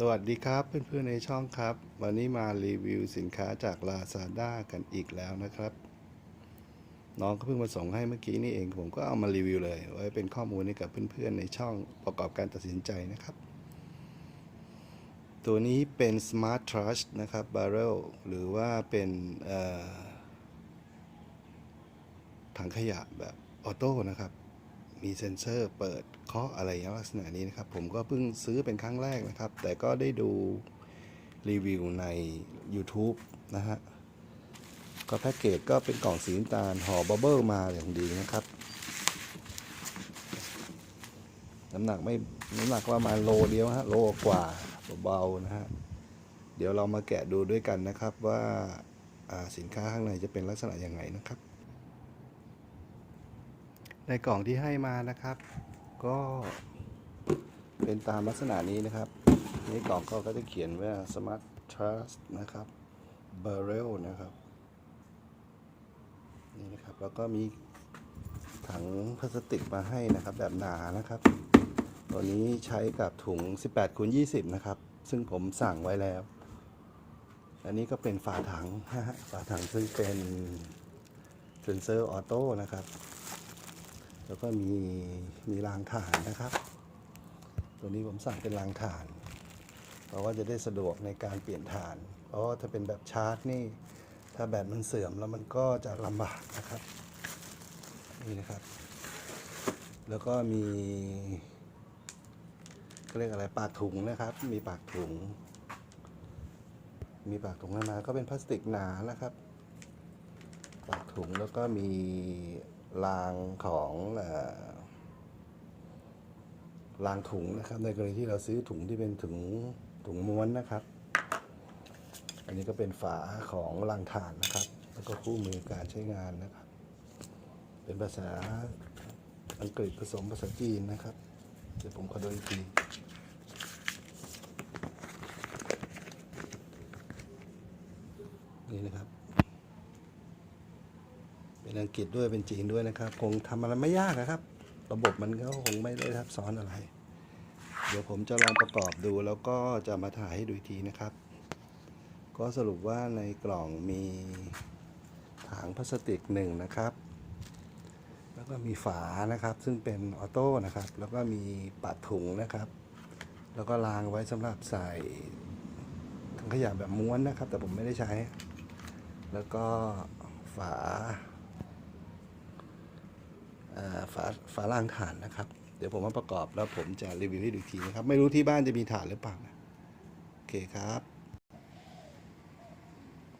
สวัสดีครับเพื่อนๆในช่องครับ วันนี้มารีวิวสินค้าจาก Lazada กันอีกแล้วนะครับ น้องก็เพิ่งมาส่งให้เมื่อกี้นี่เองผมก็เอามารีวิวเลย ไว้เป็นข้อมูลให้กับเพื่อนๆในช่องประกอบการตัดสินใจนะครับ ตัวนี้เป็น Smart Trash นะครับ Barrel หรือว่าเป็นถังขยะแบบออโต้นะครับ มีเซ็นเซอร์เปิดเคาะอะไรอย่างลักษณะนี้นะครับ ผมก็เพิ่งซื้อเป็นครั้งแรกนะครับ แต่ก็ได้ดูรีวิวใน YouTube นะฮะ ก็แพ็กเกจก็เป็นกล่องสีน้ำตาลห่อบับเบิลมาอย่างดีนะครับ น้ำหนักไม่น้ำหนักประมาณโลเดียวฮะโลกว่าเบาๆนะฮะ เดี๋ยวเรามาแกะดูด้วยกันนะครับว่าอ่าสินค้าข้างในจะเป็นลักษณะยังไงนะครับ ในกล่องที่ให้มานะครับ ก็เป็นตามลักษณะนี้นะครับในกล่องก็จะเขียนว่า Smart Trust นะครับ Barrel นะครับนี่นะครับแล้วก็มีถังพลาสติกมาให้นะครับแบบหนานะครับ ตัวนี้ใช้กับถุง 18คูณ20 นะครับ ซึ่งผมสั่งไว้แล้ว อันนี้ก็เป็นฝาถังฝาถังซึ่งเป็นเซนเซอร์ออโต้นะครับ แล้วก็มีมีรางถ่านนะครับ ตัวนี้ผมสั่งเป็นรางถ่าน เพราะว่าจะได้สะดวกในการเปลี่ยนถ่าน เพราะว่าถ้าเป็นแบบชาร์จนี่ ถ้าแบตมันเสื่อมแล้วมันก็จะลำบากนะครับ นี่นะครับ แล้วก็มีเรียกอะไรปากถุงนะครับ มีปากถุง มีปากถุงมาก็เป็นพลาสติกหนานะครับ ปากถุงแล้วก็มี รางของเอ่อรางถุงนะครับ ในกรณีที่เราซื้อถุงที่เป็นถุงถุงม้วนนะครับ อันนี้ก็เป็นฝาของรางถ่านนะครับ แล้วก็คู่มือการใช้งานนะครับ เป็นภาษาอังกฤษผสมภาษาจีนนะครับเดี๋ยวผมขอดูอีกทีนี่นะครับ เป็นอังกฤษด้วยเป็นจีนด้วยนะครับ คงทำอะไรไม่ยากนะครับ ระบบมันก็คงไม่ได้ทับซ้อนอะไร เดี๋ยวผมจะลองประกอบดูแล้วก็จะมาถ่ายให้ดูทีนะครับ ก็สรุปว่าในกล่องมีถังพลาสติกหนึ่งนะครับ แล้วก็มีฝานะครับ ซึ่งเป็นออโต้นะครับ แล้วก็มีปากถุงนะครับ แล้วก็รางไว้สำหรับใส่ถังขยะแบบม้วนนะครับ แต่ผมไม่ได้ใช้ แล้วก็ฝา ฝาฝารางถ่านนะครับ เดี๋ยวผมมาประกอบแล้วผมจะรีวิวให้ดูทีนะครับ ไม่รู้ที่บ้านจะมีถ่านหรือเปล่านะโอเคครับ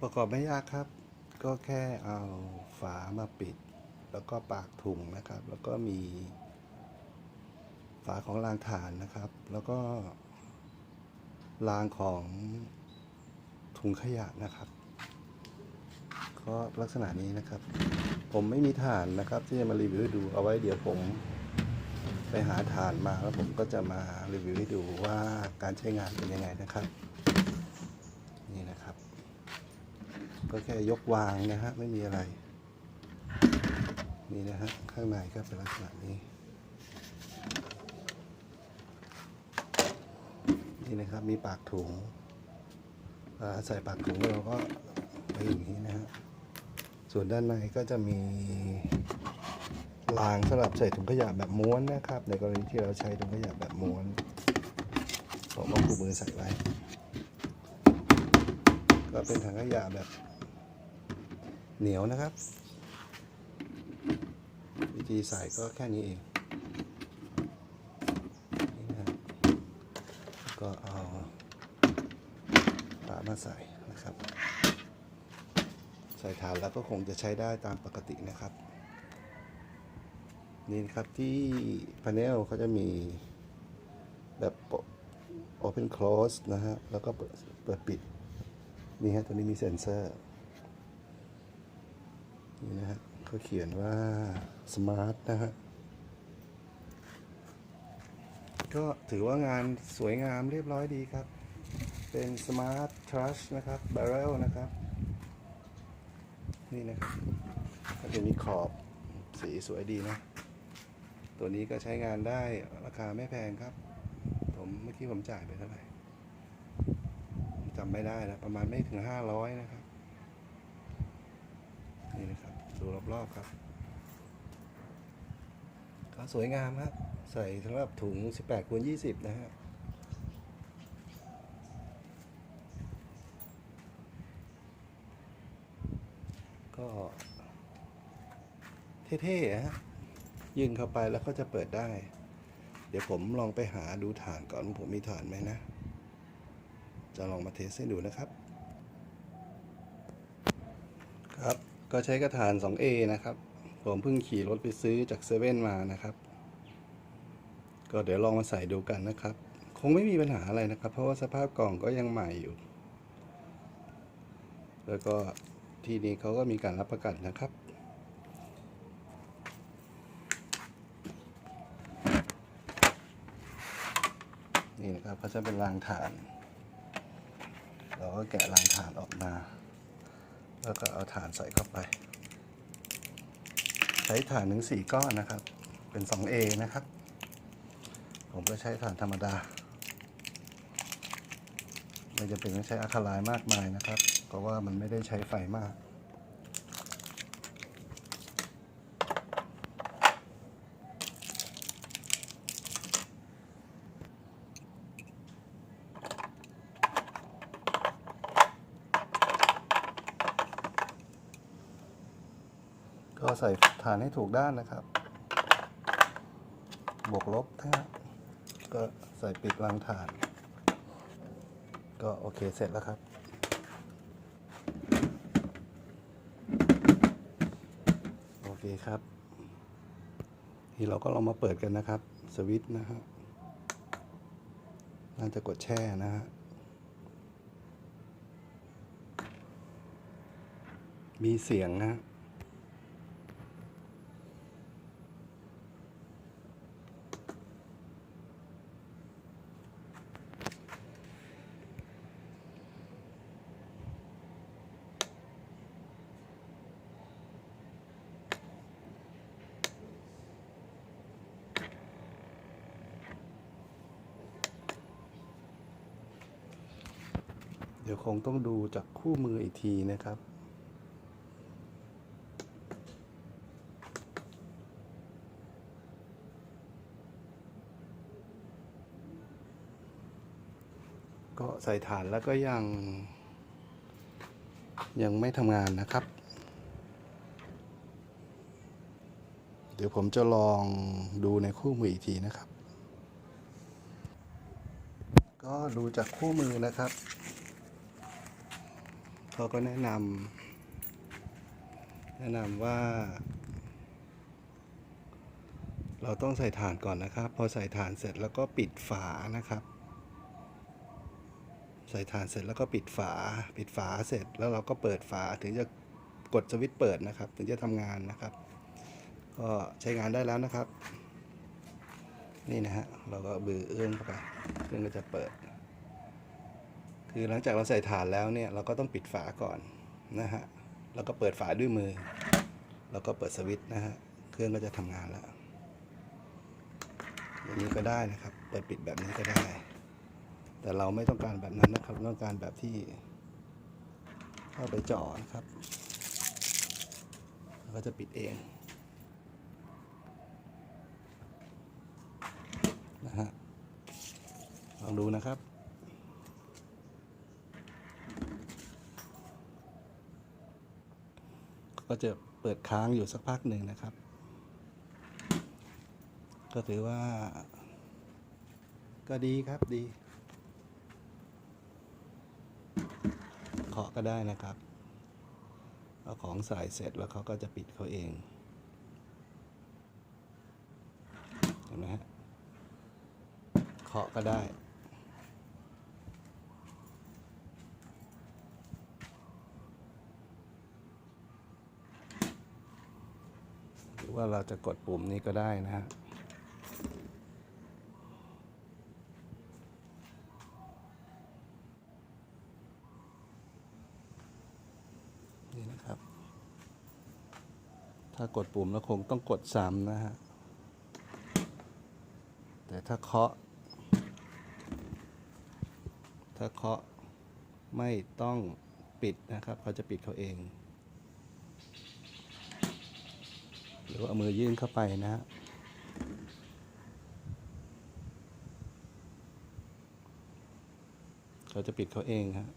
ประกอบไม่ยากครับ ก็แค่เอาฝามาปิด แล้วก็ปากถุงนะครับ แล้วก็มี ฝาของรางถ่านนะครับ แล้วก็รางของถุงขยะนะครับ ก็ลักษณะนี้นะครับ ผมไม่มีถ่านนะครับ ที่จะมารีวิวให้ดูเอาไว้เดี๋ยวผม ไปหาถ่านมาแล้วผมก็จะมารีวิวให้ดูว่าการใช้งานเป็นยังไงนะครับ นี่นะครับ ก็แค่ยกวางนะฮะไม่มีอะไร นี่นะฮะข้างในก็เป็นลักษณะนี้ นี่นะครับมีปากถุงใส่ปากถุงเราก็ไปอย่างนี้นะฮะ ส่วนด้านในก็จะมีรางสำหรับใส่ถุงขยะแบบม้วนนะครับ ในกรณีที่เราใช้ถุงขยะแบบม้วนผมก็คู่มือใส่ไว้ ก็เป็นถังขยะแบบเหนียวนะครับ วิธีใส่ก็แค่นี้เองนะก็เอาฝามาใส่นะครับ ใส่ฐานแล้วก็คงจะใช้ได้ตามปกตินะครับ นี่นครับที่พา n เนลเขาจะมีแบบ Open Close นะฮะ แล้วก็เปิดเปิดปิด นี่ฮะตัวนี้มีเซ็นเซอร์ นี่นะฮะเขาเขียนว่า Smart นะฮะ ก็ถือว่างานสวยงามเรียบร้อยดีครับ เป็น Smart Trash นะครับ Barrel นะครับ นี่นะครับก็จะมีขอบสีสวยดีนะ ตัวนี้ก็ใช้งานได้ราคาไม่แพงครับ ผมเมื่อกี้ผมจ่ายไปเท่าไหร่จำไม่ได้นะประมาณไม่ถึงห้าร้อยนะครับ นี่นะครับ ดูรอบๆครับ ก็สวยงามครับ ใส่สำหรับถุง 18คูณ20 นะฮะ ก็ เท่ๆฮะยิงเข้าไปแล้วก็จะเปิดได้ เดี๋ยวผมลองไปหาดูฐานก่อนผมมีฐานไหมนะ จะลองมาเทสให้ดูนะครับ ครับก็ใช้กระถาน 2A นะครับ ผมเพิ่งขี่รถไปซื้อจากเซเว่นมานะครับ ก็เดี๋ยวลองมาใส่ดูกันนะครับ คงไม่มีปัญหาอะไรนะครับ เพราะว่าสภาพกล่องก็ยังใหม่อยู่ แล้วก็ ที่นี้เขาก็มีการรับประกันนะครับ นี่นะครับก็จะเป็นรางฐาน เราก็แกะรางฐานออกมา แล้วก็เอาฐานใส่เข้าไป ใช้ฐานถึงสี่ก้อนนะครับ เป็น 2A นะครับ ผมก็ใช้ฐานธรรมดาไม่จำเป็นต้องใช้อะคาไลน์มากมายนะครับ เพราะว่ามันไม่ได้ใช้ไฟมากก็ใส่ฐานให้ถูกด้านนะครับ บวกลบนะฮะก็ใส่ปิดรังฐาน ก็โอเคเสร็จแล้วครับ โอเคครับทีเราก็ลองมาเปิดกันนะครับ สวิตช์นะฮะน่าจะกดแช่นะฮะมีเสียงนะ ดี๋ยวคงต้องดูจากคู่มืออีกทีนะครับ ก็ใส่ฐานแล้วก็ยัง ยังไม่ทำงานนะครับ เดี๋ยวผมจะลองดูในคู่มืออีกทีนะครับ ก็ดูจากคู่มือนะครับ เขาก็แนะนำแนะนำว่า เราต้องใส่ฐานก่อนนะครับ พอใส่ฐานเสร็จแล้วก็ปิดฝานะครับ ใส่ฐานเสร็จแล้วก็ปิดฝา ปิดฝาเสร็จแล้วเราก็เปิดฝาถึงจะกดสวิตช์เปิดนะครับ ถึงจะทำงานนะครับ ก็ใช้งานได้แล้วนะครับ นี่นะฮะเราก็บือเอื้องเข้าไปเครื่องก็จะเปิด คือหลังจากเราใส่ฐานแล้วเนี่ยเราก็ต้องปิดฝาก่อนนะฮะแล้วก็เปิดฝาด้วยมือ แล้วก็เปิดสวิตช์นะฮะเครื่องก็จะทำงานแล้วอย่างนี้ก็ได้นะครับ เปิดปิดแบบนี้ก็ได้ แต่เราไม่ต้องการแบบนั้นนะครับต้องการแบบที่เข้าไปจ่อนะครับแล้วก็จะปิดเองนะฮะลองดูนะครับ ก็จะเปิดค้างอยู่สักพักหนึ่งนะครับ ก็ถือว่า ก็ดีครับดีเคาะก็ได้นะครับเอาของใส่เสร็จแล้วเขาก็จะปิดเขาเองเห็นไหมฮะเคาะก็ได้ หรือ ว่าเราจะกดปุ่มนี้ก็ได้นะฮะนี่นะครับ ถ้ากดปุ่มแล้วคงต้องกดซ้ำนะฮะ แต่ถ้าเคาะ ถ้าเคาะไม่ต้องปิดนะครับ เขาจะปิดเขาเอง หรือว่าเอามือยื่นเข้าไปนะฮะเขาจะปิดเขาเองฮะ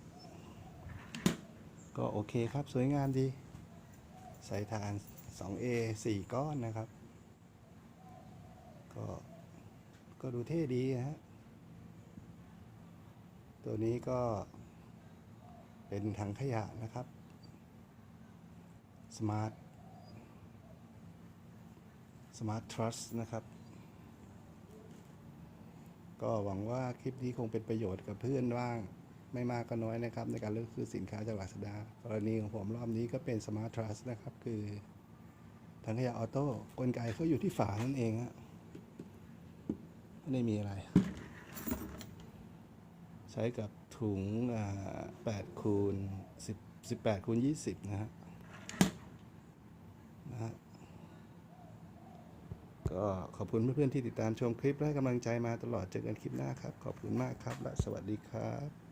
ก็โอเคครับสวยงามดี ใส่ฐาน 2A 4 ก้อนนะครับ ก็ก็ดูเท่ดีฮะ ตัวนี้ก็เป็นถังขยะนะครับ Smart Smart Trust นะครับ ก็หวังว่าคลิปนี้คงเป็นประโยชน์กับเพื่อนบ้าง ไม่มากก็น้อยนะครับ ในการเลือกซื้อสินค้าจากลาซาด้ากรณีของผมรอบนี้ก็เป็น Smart Trust นะครับ คือถังขยะออโต้กลไกเขาอยู่ที่ฝานั่นเองฮะไม่ได้มีอะไร ใช้กับถุง8คูณ10 18คูณ20 นะฮะนะฮะ ก็ขอบคุณเพื่อนๆที่ติดตามชมคลิปและให้กำลังใจมาตลอดเจอกันคลิปหน้าครับ ขอบคุณมากครับ และสวัสดีครับ